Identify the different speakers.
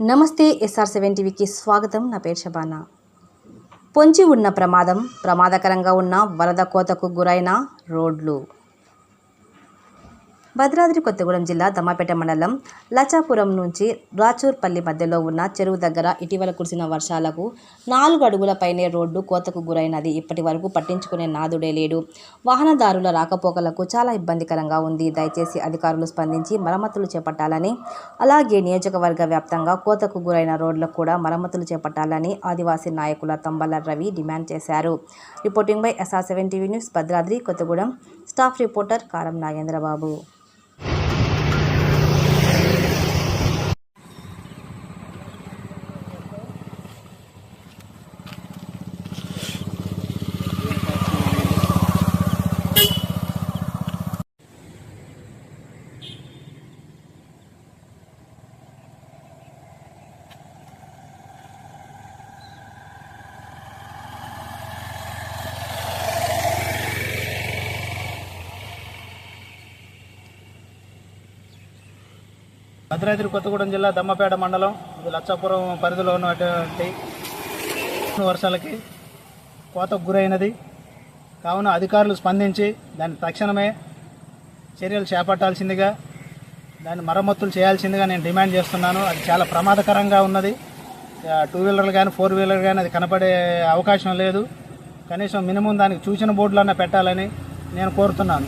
Speaker 1: నమస్తే SR seven టీవీకి స్వాగతం. నా పేరు షబానా పొంచి ఉన్న ప్రమాదం ప్రమాదకరంగా ఉన్న వరద కోతకు గురైన రోడ్లు. భద్రాద్రి కొత్తగూడెం జిల్లా దమ్మపేట మండలం లచాపురం నుంచి రాచూర్పల్లి మధ్యలో ఉన్న చెరువు దగ్గర ఇటీవల కురిసిన వర్షాలకు నాలుగు అడుగుల పైనే రోడ్డు కోతకు గురైనది. ఇప్పటి వరకు పట్టించుకునే నాదుడే లేడు. వాహనదారుల రాకపోకలకు చాలా ఇబ్బందికరంగా ఉంది. దయచేసి అధికారులు స్పందించి మరమ్మతులు చేపట్టాలని అలాగే నియోజకవర్గ వ్యాప్తంగా కోతకు గురైన రోడ్లకు కూడా మరమ్మతులు చేపట్టాలని ఆదివాసీ నాయకుల తంబల రవి డిమాండ్ చేశారు. Reporting by SR seven TV news Bhadradri Kothagudem. Staff reporter Karam Nagendrababu.
Speaker 2: Bhadradri Kothagudem జిల్లా దమ్మపేట మండలం ఇది లచ్చాపురం పరిధిలో ఉన్నటువంటి వర్షాలకి కోతకు గురైనది. కావున అధికారులు స్పందించి దాన్ని తక్షణమే చర్యలు చేపట్టాల్సిందిగా దాన్ని మరమ్మతులు చేయాల్సిందిగా నేను డిమాండ్ చేస్తున్నాను. అది చాలా ప్రమాదకరంగా ఉన్నది. టూ వీలర్లు కానీ ఫోర్ వీలర్ కానీ అది కనపడే అవకాశం లేదు. కనీసం మినిమం దానికి సూచన బోర్డులన్నా పెట్టాలని నేను కోరుతున్నాను.